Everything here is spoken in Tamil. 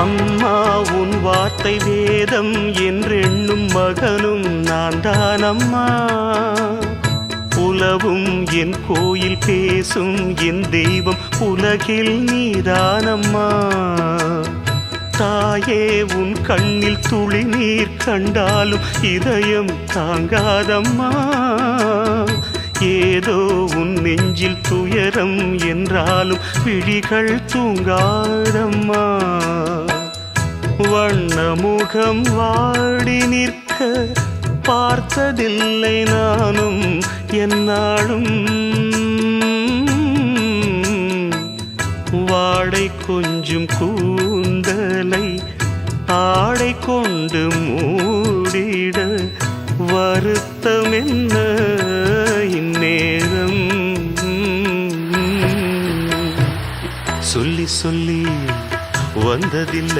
அம்மா உன் வார்த்தை வேதம் என்றெண்ணும் மகனும் நான் தான் அம்மா உலவும் என் கோயில் பேசும் என் தெய்வம் உலகில் நீதானம்மா. தாயே உன் கண்ணில் துளி நீர் கண்டாலும் இதயம் தாங்காதம்மா. ஏதோ உன் நெஞ்சில் துயரம் என்றாலும் விழிகள் தூங்காத வண்ணமுகம் வாடி நிற்க பார்த்ததில்லை நானும் என்னாலும். வாடை கொஞ்சும் கூந்தலை ஆடை கொண்டு மூடிட வருத்தம் என்ன இந்நேரம்? சொல்லி சொல்லி வந்ததில்லை.